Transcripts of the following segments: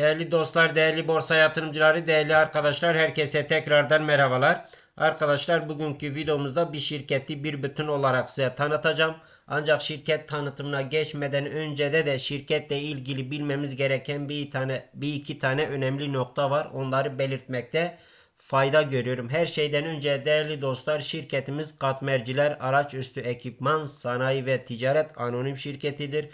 Değerli dostlar, değerli borsa yatırımcıları, değerli arkadaşlar, herkese tekrardan merhabalar. Arkadaşlar bugünkü videomuzda bir şirketi bir bütün olarak size tanıtacağım. Ancak şirket tanıtımına geçmeden önce de de şirketle ilgili bilmemiz gereken bir tane bir iki tane önemli nokta var. Onları belirtmekte fayda görüyorum. Her şeyden önce değerli dostlar şirketimiz Katmerciler Araç Üstü Ekipman Sanayi ve Ticaret Anonim Şirketidir.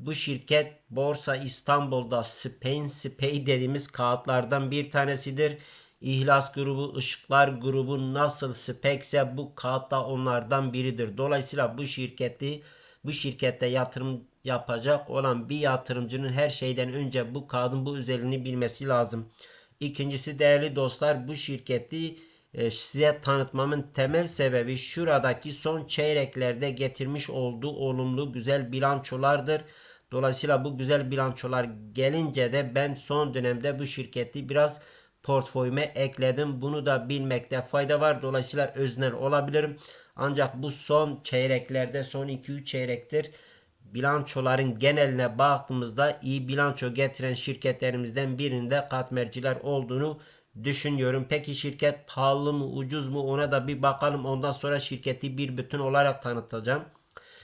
Bu şirket Borsa İstanbul'da Spain Spay dediğimiz kağıtlardan bir tanesidir. İhlas grubu, ışıklar grubu nasıl spekse bu kağıtta onlardan biridir. Dolayısıyla bu şirketi bu şirkette yatırım yapacak olan bir yatırımcının her şeyden önce bu kağıdın bu özelliğini bilmesi lazım. İkincisi değerli dostlar bu şirketi e, size tanıtmamın temel sebebi şuradaki son çeyreklerde getirmiş olduğu olumlu güzel bilançolardır. Dolayısıyla bu güzel bilançolar gelince de ben son dönemde bu şirketi biraz portföyüme ekledim. Bunu da bilmekte fayda var. Dolayısıyla öznel olabilirim. Ancak bu son çeyreklerde son 2-3 çeyrektir bilançoların geneline baktığımızda iyi bilanço getiren şirketlerimizden birinde katmerciler olduğunu düşünüyorum. Peki şirket pahalı mı ucuz mu ona da bir bakalım. Ondan sonra şirketi bir bütün olarak tanıtacağım.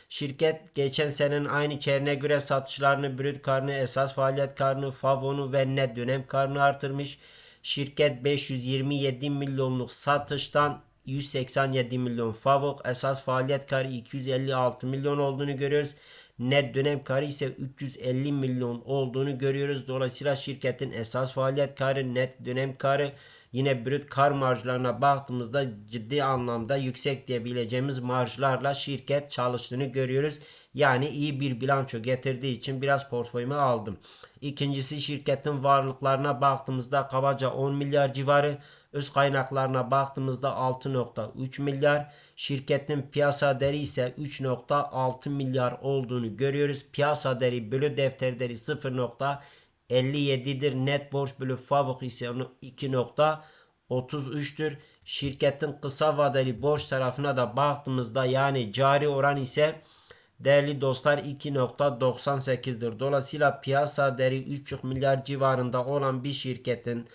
Şirket geçen senenin aynı çeyreğine göre satışlarını, brüt karını, esas faaliyet karını, favonu ve net dönem karını artırmış. Şirket 527 milyonluk satıştan 187 milyon favok, esas faaliyet karı 256 milyon olduğunu görüyoruz. Net dönem karı ise 350 milyon olduğunu görüyoruz. Dolayısıyla şirketin esas faaliyet karı, net dönem karı yine brüt kar marjlarına baktığımızda ciddi anlamda yüksek diyebileceğimiz marjlarla şirket çalıştığını görüyoruz. Yani iyi bir bilanço getirdiği için biraz portföyüme aldım. İkincisi şirketin varlıklarına baktığımızda kabaca 10 milyar civarı, öz kaynaklarına baktığımızda 6.3 milyar, şirketin piyasa değeri ise 3.6 milyar olduğunu görüyoruz. Piyasa değeri bölü defter değeri 0.57'dir. Net borç bölü favuk ise 2.33'tür. Şirketin kısa vadeli borç tarafına da baktığımızda yani cari oran ise değerli dostlar 2.98'dir. Dolayısıyla piyasa değeri 3,5 milyar civarında olan bir şirketin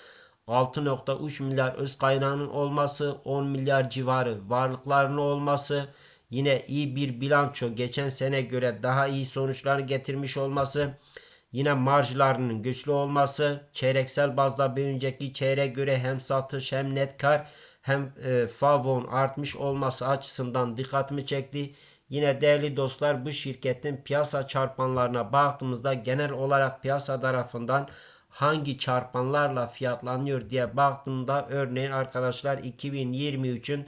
6.3 milyar öz kaynağının olması, 10 milyar civarı varlıklarının olması, yine iyi bir bilanço geçen sene göre daha iyi sonuçlar getirmiş olması, yine marjlarının güçlü olması, çeyreksel bazda bir önceki çeyreğe göre hem satış hem net kar hem e, favon artmış olması açısından dikkatimi çekti. Yine değerli dostlar bu şirketin piyasa çarpanlarına baktığımızda genel olarak piyasa tarafından hangi çarpanlarla fiyatlanıyor diye baktığımda örneğin arkadaşlar 2023'ün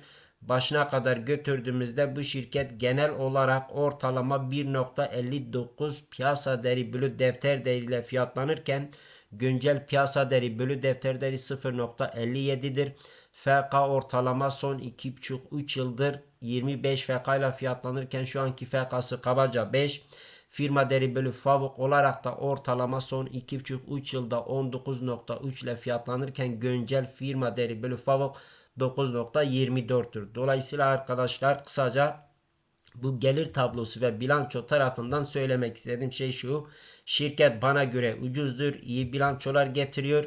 başına kadar götürdüğümüzde bu şirket genel olarak ortalama 1.59 piyasa değeri bölü defter değeriyle fiyatlanırken güncel piyasa değeri bölü defter değeri 0.57'dir. FK ortalama son 2,5-3 yıldır 25 FK ile fiyatlanırken şu anki FK'sı kabaca 5. Firma değeri bölü favuk olarak da ortalama son 2,5-3 yılda 19.3 ile fiyatlanırken güncel firma değeri bölü favuk 9.24'tür. Dolayısıyla arkadaşlar kısaca bu gelir tablosu ve bilanço tarafından söylemek istediğim şey şu. Şirket bana göre ucuzdur, iyi bilançolar getiriyor.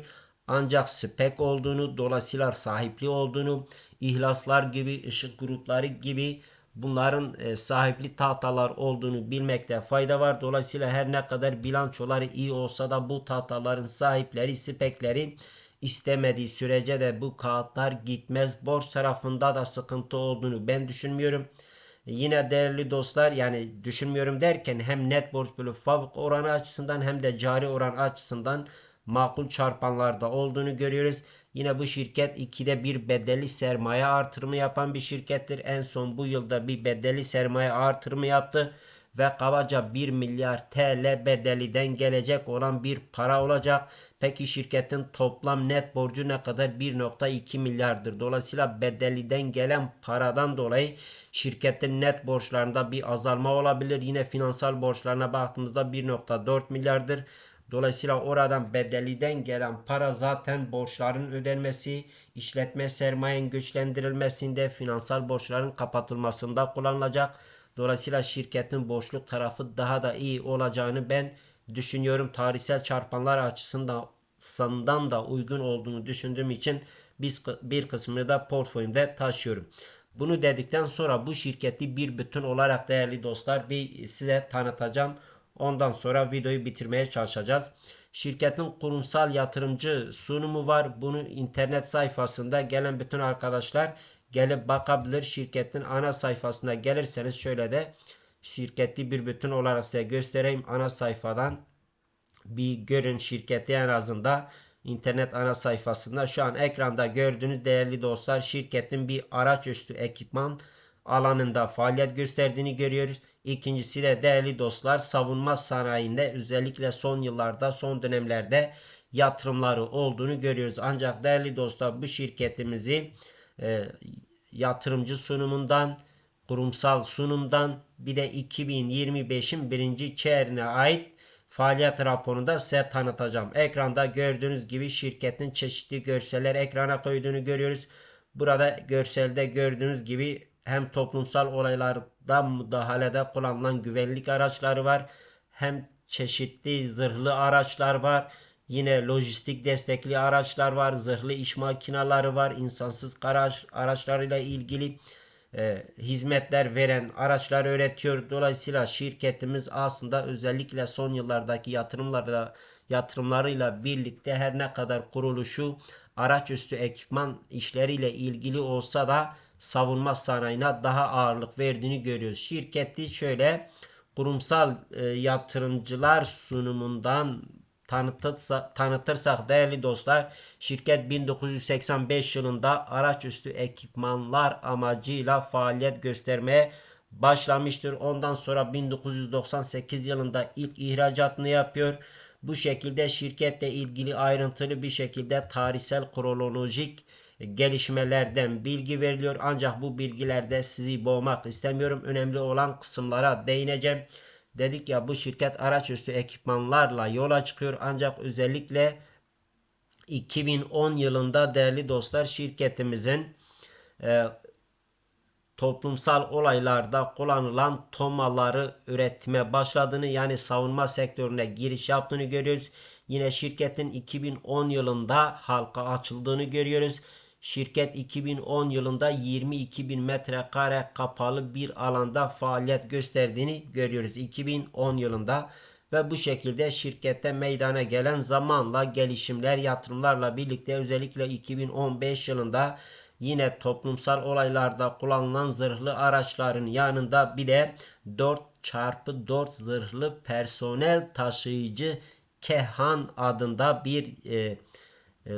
Ancak spek olduğunu, dolayısıyla sahipli olduğunu, ihlaslar gibi, ışık grupları gibi bunların e, sahipli tahtalar olduğunu bilmekte fayda var. Dolayısıyla her ne kadar bilançoları iyi olsa da bu tahtaların sahipleri, spekleri istemediği sürece de bu kağıtlar gitmez. Borç tarafında da sıkıntı olduğunu ben düşünmüyorum. Yine değerli dostlar yani düşünmüyorum derken hem net borç bölü fabrik oranı açısından hem de cari oran açısından makul çarpanlarda olduğunu görüyoruz. Yine bu şirket 2'de bir bedeli sermaye artırımı yapan bir şirkettir. En son bu yılda bir bedeli sermaye artırımı yaptı ve kabaca 1 milyar TL bedeliden gelecek olan bir para olacak. Peki şirketin toplam net borcu ne kadar? 1.2 milyardır. Dolayısıyla bedeliden gelen paradan dolayı şirketin net borçlarında bir azalma olabilir. Yine finansal borçlarına baktığımızda 1.4 milyardır. Dolayısıyla oradan bedeliden gelen para zaten borçların ödenmesi, işletme sermayenin güçlendirilmesinde, finansal borçların kapatılmasında kullanılacak. Dolayısıyla şirketin borçluk tarafı daha da iyi olacağını ben düşünüyorum. Tarihsel çarpanlar açısından da uygun olduğunu düşündüğüm için biz bir kısmını da portföyümde taşıyorum. Bunu dedikten sonra bu şirketi bir bütün olarak değerli dostlar bir size tanıtacağım. Ondan sonra videoyu bitirmeye çalışacağız. Şirketin kurumsal yatırımcı sunumu var. Bunu internet sayfasında gelen bütün arkadaşlar gelip bakabilir. Şirketin ana sayfasına gelirseniz şöyle de şirketi bir bütün olarak size göstereyim. Ana sayfadan bir görün şirketi en azından internet ana sayfasında şu an ekranda gördüğünüz değerli dostlar şirketin bir araç üstü ekipman alanında faaliyet gösterdiğini görüyoruz. İkincisi de değerli dostlar savunma sanayinde özellikle son yıllarda son dönemlerde yatırımları olduğunu görüyoruz. Ancak değerli dostlar bu şirketimizi e, yatırımcı sunumundan kurumsal sunumdan bir de 2025'in birinci çeyreğine ait faaliyet raporunda size tanıtacağım. Ekranda gördüğünüz gibi şirketin çeşitli görseller ekrana koyduğunu görüyoruz. Burada görselde gördüğünüz gibi hem toplumsal olaylarda müdahalede kullanılan güvenlik araçları var. Hem çeşitli zırhlı araçlar var. Yine lojistik destekli araçlar var. Zırhlı iş makineleri var. insansız araç, araçlarıyla ilgili e, hizmetler veren araçlar üretiyor. Dolayısıyla şirketimiz aslında özellikle son yıllardaki yatırımlarla yatırımlarıyla birlikte her ne kadar kuruluşu araç üstü ekipman işleriyle ilgili olsa da savunma sanayine daha ağırlık verdiğini görüyoruz. Şirketi şöyle kurumsal e, yatırımcılar sunumundan tanıtırsa, tanıtırsak değerli dostlar şirket 1985 yılında araç üstü ekipmanlar amacıyla faaliyet göstermeye başlamıştır. Ondan sonra 1998 yılında ilk ihracatını yapıyor. Bu şekilde şirketle ilgili ayrıntılı bir şekilde tarihsel kronolojik gelişmelerden bilgi veriliyor. Ancak bu bilgilerde sizi boğmak istemiyorum. Önemli olan kısımlara değineceğim. Dedik ya bu şirket araç üstü ekipmanlarla yola çıkıyor. Ancak özellikle 2010 yılında değerli dostlar şirketimizin e, toplumsal olaylarda kullanılan tomaları üretime başladığını yani savunma sektörüne giriş yaptığını görüyoruz. Yine şirketin 2010 yılında halka açıldığını görüyoruz. Şirket 2010 yılında 22 bin metrekare kapalı bir alanda faaliyet gösterdiğini görüyoruz. 2010 yılında ve bu şekilde şirkette meydana gelen zamanla gelişimler yatırımlarla birlikte özellikle 2015 yılında yine toplumsal olaylarda kullanılan zırhlı araçların yanında bir de 4x4 zırhlı personel taşıyıcı Kehan adında bir e,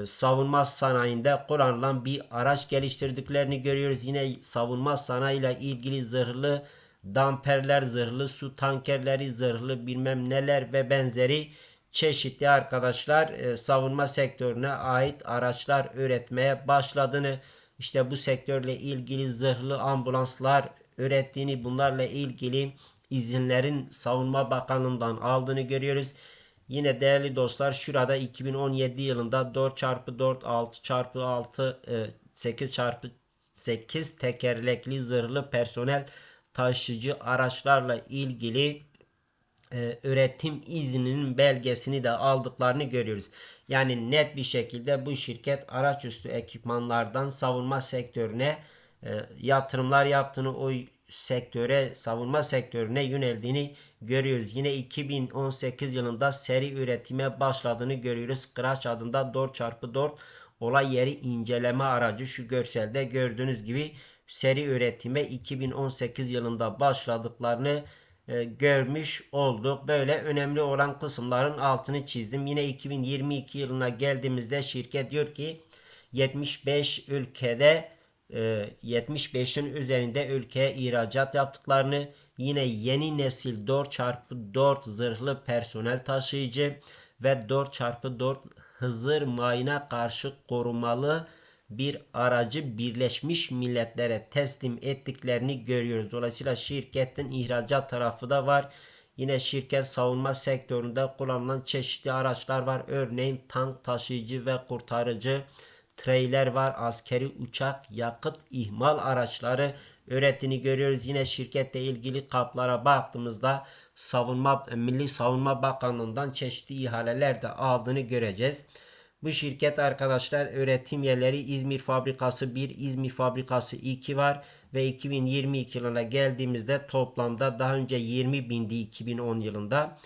savunma sanayinde kullanılan bir araç geliştirdiklerini görüyoruz. Yine savunma sanayiyle ilgili zırhlı damperler, zırhlı su tankerleri, zırhlı bilmem neler ve benzeri çeşitli arkadaşlar e, savunma sektörüne ait araçlar üretmeye başladığını işte bu sektörle ilgili zırhlı ambulanslar ürettiğini bunlarla ilgili izinlerin savunma bakanlığından aldığını görüyoruz. Yine değerli dostlar şurada 2017 yılında 4 çarpı 4 6 çarpı 6 8 çarpı 8 tekerlekli zırhlı personel taşıyıcı araçlarla ilgili e, üretim izninin belgesini de aldıklarını görüyoruz. Yani net bir şekilde bu şirket araç üstü ekipmanlardan savunma sektörüne e, yatırımlar yaptığını o sektöre, savunma sektörüne yöneldiğini. Yine 2018 yılında seri üretime başladığını görüyoruz. Scratch adında 4x4 olay yeri inceleme aracı şu görselde gördüğünüz gibi seri üretime 2018 yılında başladıklarını e, görmüş olduk. Böyle önemli olan kısımların altını çizdim. Yine 2022 yılına geldiğimizde şirket diyor ki 75 ülkede 75'in e, üzerinde ülkeye ihracat yaptıklarını yine yeni nesil 4x4 zırhlı personel taşıyıcı ve 4x4 Hızır mayına karşı korumalı bir aracı Birleşmiş Milletler'e teslim ettiklerini görüyoruz. Dolayısıyla şirketin ihracat tarafı da var. Yine şirket savunma sektöründe kullanılan çeşitli araçlar var. Örneğin tank taşıyıcı ve kurtarıcı treyler var. Askeri uçak, yakıt ihmal araçları ürettiğini görüyoruz. Yine şirketle ilgili kaplara baktığımızda savunma Milli Savunma Bakanlığı'ndan çeşitli ihaleler de aldığını göreceğiz. Bu şirket arkadaşlar üretim yerleri İzmir fabrikası 1, İzmir fabrikası 2 var ve 2022 yılına geldiğimizde toplamda daha önce 20 bindi 2010 yılında.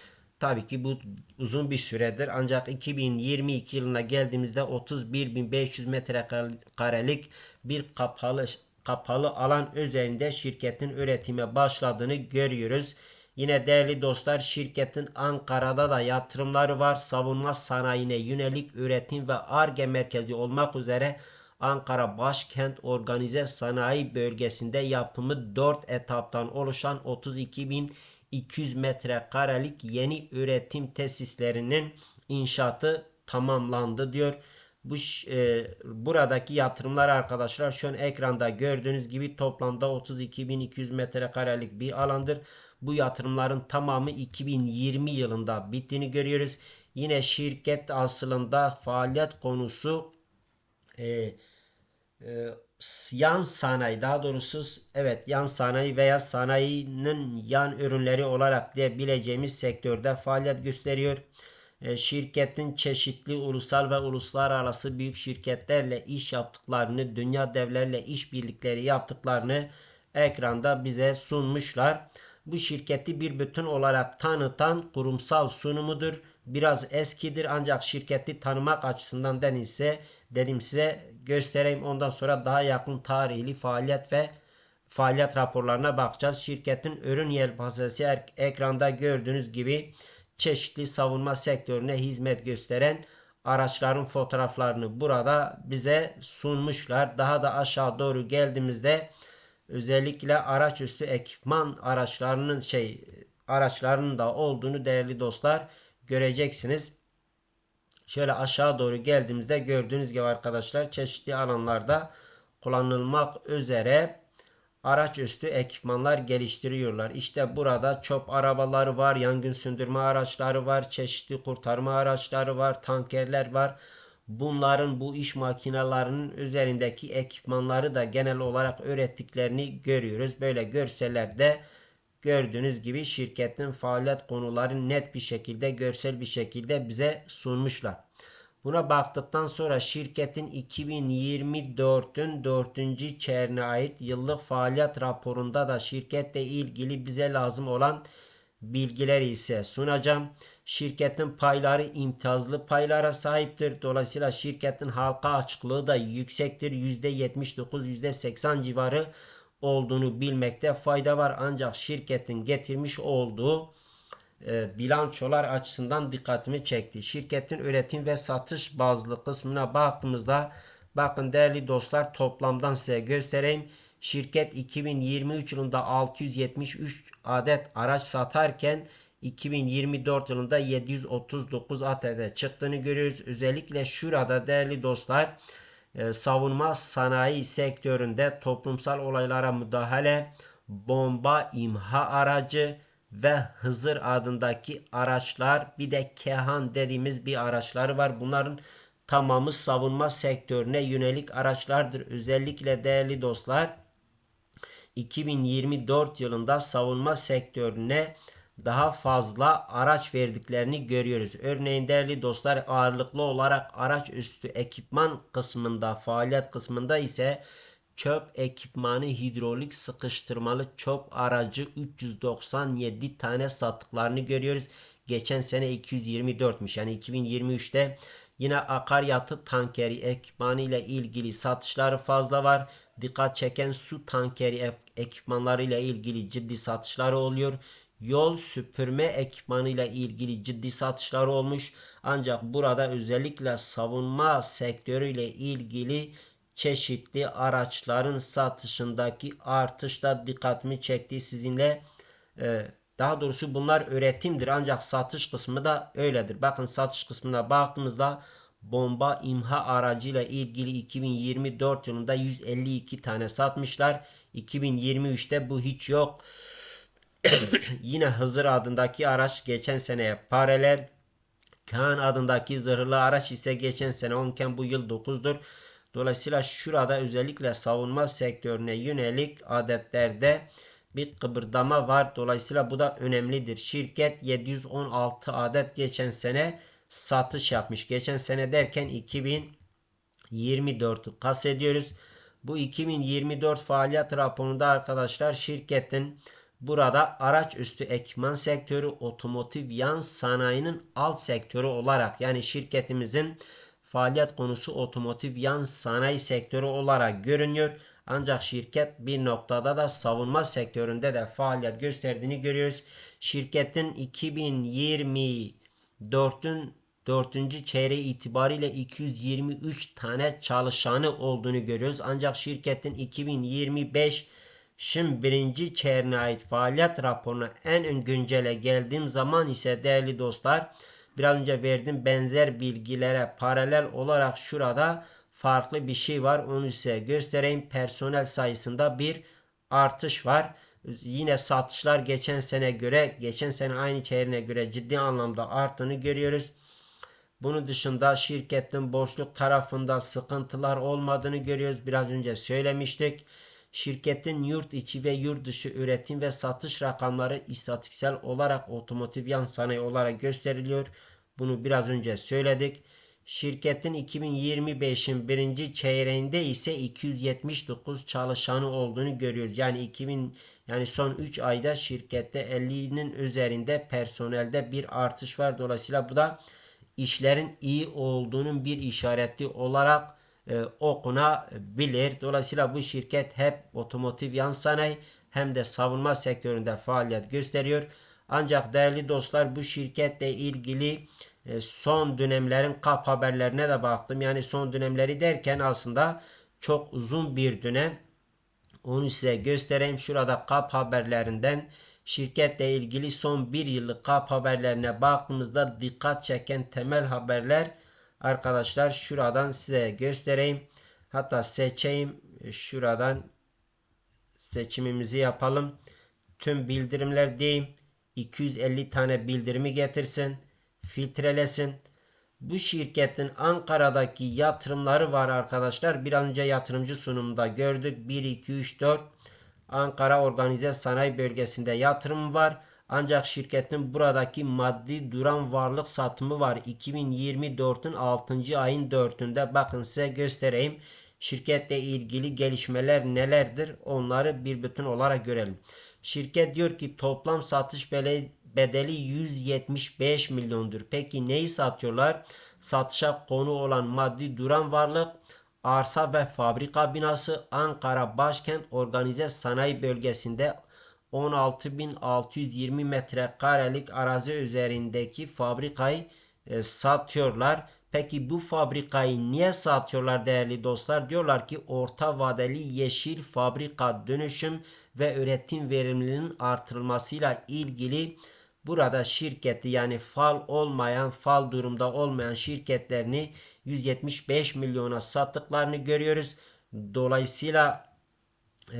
Tabii ki bu uzun bir süredir ancak 2022 yılına geldiğimizde 31.500 metrekarelik bir kapalı kapalı alan üzerinde şirketin üretime başladığını görüyoruz. Yine değerli dostlar şirketin Ankara'da da yatırımları var. Savunma sanayine yönelik üretim ve ARGE merkezi olmak üzere Ankara Başkent Organize Sanayi Bölgesi'nde yapımı 4 etaptan oluşan 32.200 metrekarelik yeni üretim tesislerinin inşaatı tamamlandı diyor. Bu e, buradaki yatırımlar arkadaşlar şu an ekranda gördüğünüz gibi toplamda 32.200 metrekarelik bir alandır. Bu yatırımların tamamı 2020 yılında bittiğini görüyoruz. Yine şirket aslında faaliyet konusu e, e, yan sanayi daha doğrusu evet yan sanayi veya sanayinin yan ürünleri olarak diyebileceğimiz sektörde faaliyet gösteriyor. E, şirketin çeşitli ulusal ve uluslararası büyük şirketlerle iş yaptıklarını, dünya devlerle işbirlikleri yaptıklarını ekranda bize sunmuşlar. Bu şirketi bir bütün olarak tanıtan kurumsal sunumudur. Biraz eskidir ancak şirketi tanımak açısından denilse dedim size göstereyim. Ondan sonra daha yakın tarihli faaliyet ve faaliyet raporlarına bakacağız. Şirketin ürün yelpazesi ekranda gördüğünüz gibi çeşitli savunma sektörüne hizmet gösteren araçların fotoğraflarını burada bize sunmuşlar. Daha da aşağı doğru geldiğimizde özellikle araç üstü ekipman araçlarının şey araçlarının da olduğunu değerli dostlar göreceksiniz. Şöyle aşağı doğru geldiğimizde gördüğünüz gibi arkadaşlar çeşitli alanlarda kullanılmak üzere araç üstü ekipmanlar geliştiriyorlar. İşte burada çöp arabaları var, yangın söndürme araçları var, çeşitli kurtarma araçları var, tankerler var. Bunların bu iş makinelerinin üzerindeki ekipmanları da genel olarak öğrettiklerini görüyoruz. Böyle görsellerde gördüğünüz gibi şirketin faaliyet konuları net bir şekilde görsel bir şekilde bize sunmuşlar. Buna baktıktan sonra şirketin 2024'ün 4. çeyreğine ait yıllık faaliyet raporunda da şirketle ilgili bize lazım olan bilgileri ise sunacağım. Şirketin payları imtiyazlı paylara sahiptir. Dolayısıyla şirketin halka açıklığı da yüksektir. %79 %80 civarı olduğunu bilmekte fayda var. Ancak şirketin getirmiş olduğu e, bilançolar açısından dikkatimi çekti. Şirketin üretim ve satış bazlı kısmına baktığımızda bakın değerli dostlar toplamdan size göstereyim. Şirket 2023 yılında 673 adet araç satarken 2024 yılında 739 adede çıktığını görüyoruz. Özellikle şurada değerli dostlar savunma sanayi sektöründe toplumsal olaylara müdahale, bomba imha aracı ve Hızır adındaki araçlar bir de Kehan dediğimiz bir araçları var. Bunların tamamı savunma sektörüne yönelik araçlardır. Özellikle değerli dostlar 2024 yılında savunma sektörüne daha fazla araç verdiklerini görüyoruz. Örneğin değerli dostlar ağırlıklı olarak araç üstü ekipman kısmında faaliyet kısmında ise çöp ekipmanı hidrolik sıkıştırmalı çöp aracı 397 tane sattıklarını görüyoruz. Geçen sene 224'müş yani 2023'te yine akaryatı tankeri ekipmanı ile ilgili satışları fazla var. Dikkat çeken su tankeri ekipmanları ile ilgili ciddi satışları oluyor yol süpürme ekipmanıyla ilgili ciddi satışlar olmuş. Ancak burada özellikle savunma sektörüyle ilgili çeşitli araçların satışındaki artış da dikkatimi çekti sizinle. E, daha doğrusu bunlar üretimdir ancak satış kısmı da öyledir. Bakın satış kısmına baktığımızda bomba imha aracıyla ilgili 2024 yılında 152 tane satmışlar. 2023'te bu hiç yok. Yine Hızır adındaki araç geçen seneye paralel. Kaan adındaki zırhlı araç ise geçen sene 10 iken bu yıl 9'dur. Dolayısıyla şurada özellikle savunma sektörüne yönelik adetlerde bir kıpırdama var. Dolayısıyla bu da önemlidir. Şirket 716 adet geçen sene satış yapmış. Geçen sene derken 2024'ü kastediyoruz. Bu 2024 faaliyet raporunda arkadaşlar şirketin burada araç üstü ekipman sektörü otomotiv yan sanayinin alt sektörü olarak yani şirketimizin faaliyet konusu otomotiv yan sanayi sektörü olarak görünüyor. Ancak şirket bir noktada da savunma sektöründe de faaliyet gösterdiğini görüyoruz. Şirketin 2024'ün 4. çeyreği itibariyle 223 tane çalışanı olduğunu görüyoruz. Ancak şirketin 2025 Şimdi birinci çeyreğine ait faaliyet raporuna en güncele geldiğim zaman ise değerli dostlar biraz önce verdiğim benzer bilgilere paralel olarak şurada farklı bir şey var. Onu size göstereyim. Personel sayısında bir artış var. Yine satışlar geçen sene göre geçen sene aynı çeyreğine göre ciddi anlamda arttığını görüyoruz. Bunun dışında şirketin borçluk tarafında sıkıntılar olmadığını görüyoruz. Biraz önce söylemiştik. Şirketin yurt içi ve yurt dışı üretim ve satış rakamları istatistiksel olarak otomotiv yan sanayi olarak gösteriliyor. Bunu biraz önce söyledik. Şirketin 2025'in birinci çeyreğinde ise 279 çalışanı olduğunu görüyoruz. Yani 2000 yani son 3 ayda şirkette 50'nin üzerinde personelde bir artış var. Dolayısıyla bu da işlerin iyi olduğunun bir işareti olarak e, okunabilir. Dolayısıyla bu şirket hep otomotiv yan sanayi hem de savunma sektöründe faaliyet gösteriyor. Ancak değerli dostlar bu şirketle ilgili e, son dönemlerin kap haberlerine de baktım. Yani son dönemleri derken aslında çok uzun bir dönem. Onu size göstereyim. Şurada kap haberlerinden şirketle ilgili son bir yıllık kap haberlerine baktığımızda dikkat çeken temel haberler arkadaşlar şuradan size göstereyim. Hatta seçeyim. Şuradan seçimimizi yapalım. Tüm bildirimler diyeyim. 250 tane bildirimi getirsin filtrelesin. Bu şirketin Ankara'daki yatırımları var arkadaşlar. Bir an önce yatırımcı sunumunda gördük. 1, 2, 3, 4 Ankara Organize Sanayi Bölgesi'nde yatırım var. Ancak şirketin buradaki maddi duran varlık satımı var. 2024'ün 6. ayın 4'ünde bakın size göstereyim. Şirketle ilgili gelişmeler nelerdir onları bir bütün olarak görelim. Şirket diyor ki toplam satış bedeli 175 milyondur. Peki neyi satıyorlar? Satışa konu olan maddi duran varlık arsa ve fabrika binası Ankara Başkent Organize Sanayi Bölgesi'nde 16.620 metrekarelik arazi üzerindeki fabrikayı e, satıyorlar. Peki bu fabrikayı niye satıyorlar değerli dostlar? Diyorlar ki orta vadeli yeşil fabrika dönüşüm ve üretim verimliliğinin artırılmasıyla ilgili burada şirketi yani fal olmayan, fal durumda olmayan şirketlerini 175 milyona sattıklarını görüyoruz. Dolayısıyla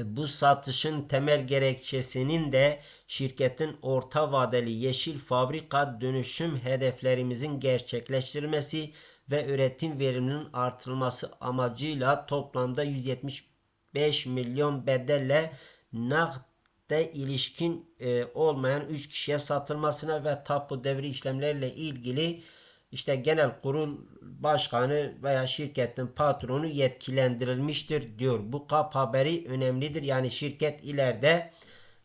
bu satışın temel gerekçesinin de şirketin orta vadeli yeşil fabrika dönüşüm hedeflerimizin gerçekleştirilmesi ve üretim veriminin artırılması amacıyla toplamda 175 milyon bedelle nakde ilişkin e, olmayan 3 kişiye satılmasına ve tapu devri işlemleriyle ilgili işte genel kurul başkanı veya şirketin patronu yetkilendirilmiştir diyor. Bu kap haberi önemlidir. Yani şirket ileride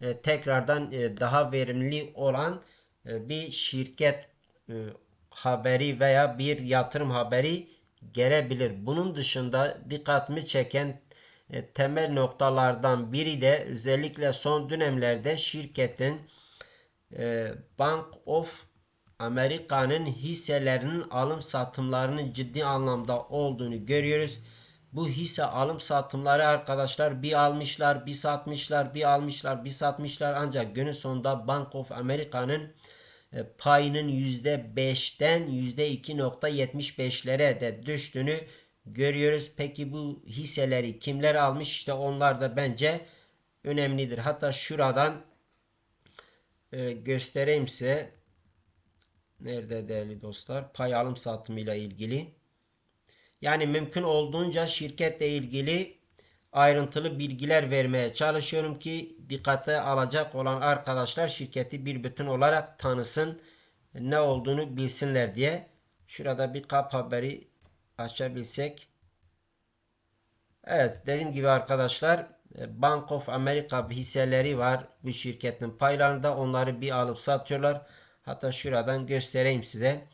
e, tekrardan e, daha verimli olan e, bir şirket e, haberi veya bir yatırım haberi gelebilir. Bunun dışında dikkatimi çeken e, temel noktalardan biri de özellikle son dönemlerde şirketin e, Bank of Amerika'nın hisselerinin alım satımlarının ciddi anlamda olduğunu görüyoruz. Bu hisse alım satımları arkadaşlar bir almışlar, bir satmışlar, bir almışlar, bir satmışlar ancak günün sonunda Bank of Amerika'nın e, payının %5'ten %2.75'lere de düştüğünü görüyoruz. Peki bu hisseleri kimler almış? İşte onlar da bence önemlidir. Hatta şuradan e, göstereyim size. Nerede değerli dostlar? Pay alım satımıyla ilgili. Yani mümkün olduğunca şirketle ilgili ayrıntılı bilgiler vermeye çalışıyorum ki dikkate alacak olan arkadaşlar şirketi bir bütün olarak tanısın ne olduğunu bilsinler diye. Şurada bir kap haberi açabilsek. Evet dediğim gibi arkadaşlar e, Bank of America hisseleri var bu şirketin paylarında onları bir alıp satıyorlar. Hatta şuradan göstereyim size.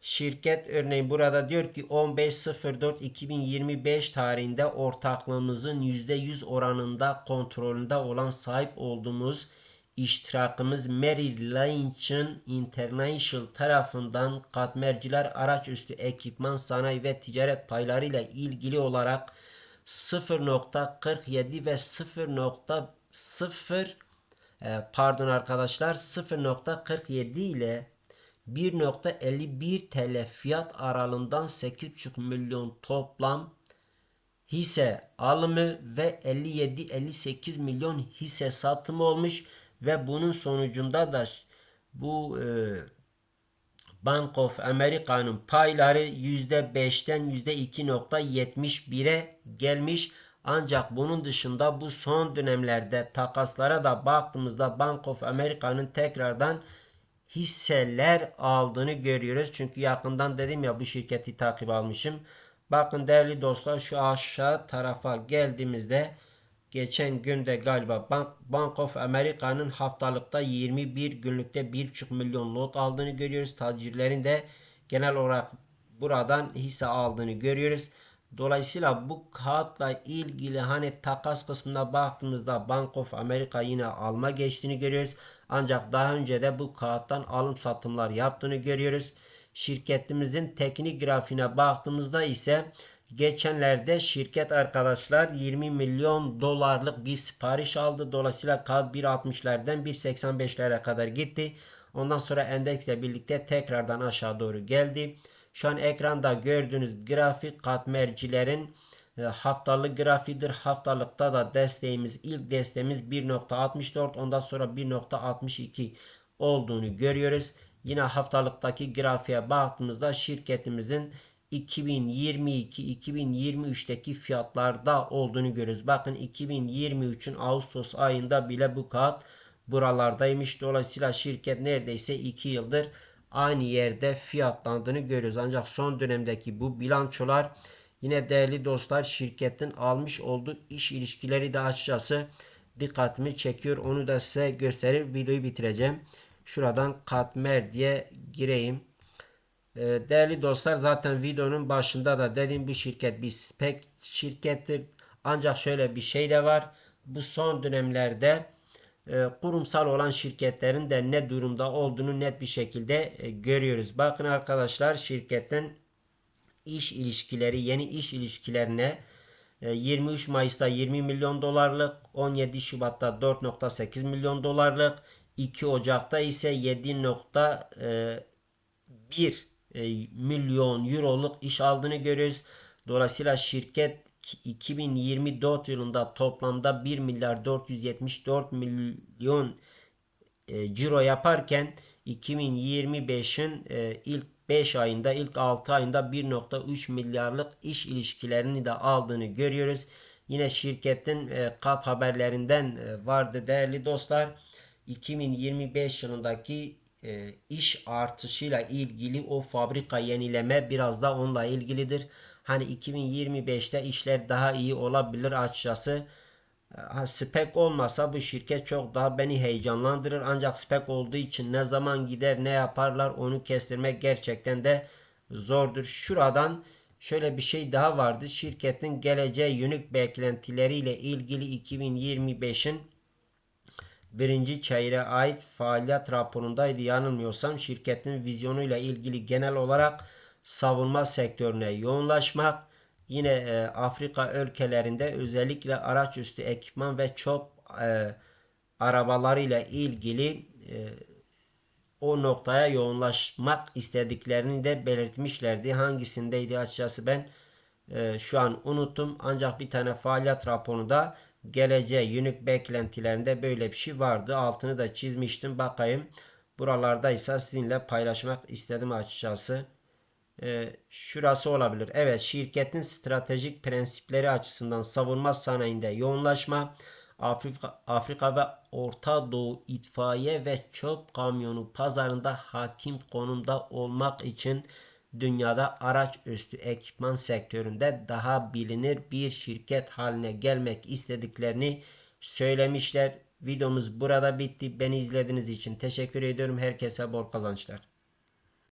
Şirket örneğin burada diyor ki 15.04.2025 tarihinde ortaklığımızın %100 oranında kontrolünde olan sahip olduğumuz iştirakımız Merrill Lynch'ın International tarafından katmerciler araç üstü ekipman sanayi ve ticaret paylarıyla ilgili olarak 0.47 ve 0.0 e, pardon arkadaşlar 0.47 ile 1.51 TL fiyat aralığından 8.5 milyon toplam hisse alımı ve 57-58 milyon hisse satımı olmuş ve bunun sonucunda da bu e, Bank of America'nın payları %5'ten %2.71'e gelmiş. Ancak bunun dışında bu son dönemlerde takaslara da baktığımızda Bank of America'nın tekrardan hisseler aldığını görüyoruz. Çünkü yakından dedim ya bu şirketi takip almışım. Bakın değerli dostlar şu aşağı tarafa geldiğimizde geçen günde galiba Bank, Bank of America'nın haftalıkta 21 günlükte 1,5 milyon lot aldığını görüyoruz. Tacirlerin de genel olarak buradan hisse aldığını görüyoruz. Dolayısıyla bu kağıtla ilgili hani takas kısmına baktığımızda Bank of America yine alma geçtiğini görüyoruz. Ancak daha önce de bu kağıttan alım satımlar yaptığını görüyoruz. Şirketimizin teknik grafiğine baktığımızda ise geçenlerde şirket arkadaşlar 20 milyon dolarlık bir sipariş aldı. Dolayısıyla kağıt 1.60'lerden 1.85'lere kadar gitti. Ondan sonra endeksle birlikte tekrardan aşağı doğru geldi. Şu an ekranda gördüğünüz grafik katmercilerin e, haftalık grafiğidir. Haftalıkta da desteğimiz ilk desteğimiz 1.64 ondan sonra 1.62 olduğunu görüyoruz. Yine haftalıktaki grafiğe baktığımızda şirketimizin 2022-2023'teki fiyatlarda olduğunu görüyoruz. Bakın 2023'ün Ağustos ayında bile bu kağıt buralardaymış. Dolayısıyla şirket neredeyse 2 yıldır aynı yerde fiyatlandığını görüyoruz. Ancak son dönemdeki bu bilançolar yine değerli dostlar şirketin almış olduğu iş ilişkileri de açıkçası dikkatimi çekiyor. Onu da size gösterip videoyu bitireceğim. Şuradan katmer diye gireyim. Ee, değerli dostlar zaten videonun başında da dediğim bu şirket bir spek şirkettir. Ancak şöyle bir şey de var. Bu son dönemlerde kurumsal olan şirketlerin de ne durumda olduğunu net bir şekilde e, görüyoruz. Bakın arkadaşlar şirketin iş ilişkileri, yeni iş ilişkilerine 23 e, Mayıs'ta 20 milyon dolarlık, 17 Şubat'ta 4.8 milyon dolarlık, 2 Ocak'ta ise 7.1 milyon euroluk iş aldığını görüyoruz. Dolayısıyla şirket 2024 yılında toplamda 1 milyar 474 milyon e, ciro yaparken 2025'in e, ilk 5 ayında ilk 6 ayında 1.3 milyarlık iş ilişkilerini de aldığını görüyoruz. Yine şirketin e, kap haberlerinden e, vardı değerli dostlar. 2025 yılındaki e, iş artışıyla ilgili o fabrika yenileme biraz da onunla ilgilidir. Hani 2025'te işler daha iyi olabilir açıkçası. Ha, spek olmasa bu şirket çok daha beni heyecanlandırır. Ancak spek olduğu için ne zaman gider ne yaparlar onu kestirmek gerçekten de zordur. Şuradan şöyle bir şey daha vardı. Şirketin geleceğe yönük beklentileriyle ilgili 2025'in birinci çeyreğe ait faaliyet raporundaydı. Yanılmıyorsam şirketin vizyonuyla ilgili genel olarak savunma sektörüne yoğunlaşmak, yine e, Afrika ülkelerinde özellikle araç üstü ekipman ve çok e, arabalarıyla ilgili e, o noktaya yoğunlaşmak istediklerini de belirtmişlerdi. Hangisindeydi açıkçası ben e, şu an unuttum. Ancak bir tane faaliyet raporunda geleceğe yönelik beklentilerinde böyle bir şey vardı. Altını da çizmiştim. Bakayım. Buralardaysa sizinle paylaşmak istedim açıkçası. Ee, şurası olabilir. Evet şirketin stratejik prensipleri açısından savunma sanayinde yoğunlaşma, Afrika, Afrika ve Orta Doğu itfaiye ve çöp kamyonu pazarında hakim konumda olmak için dünyada araç üstü ekipman sektöründe daha bilinir bir şirket haline gelmek istediklerini söylemişler. Videomuz burada bitti. Beni izlediğiniz için teşekkür ediyorum. Herkese bol kazançlar.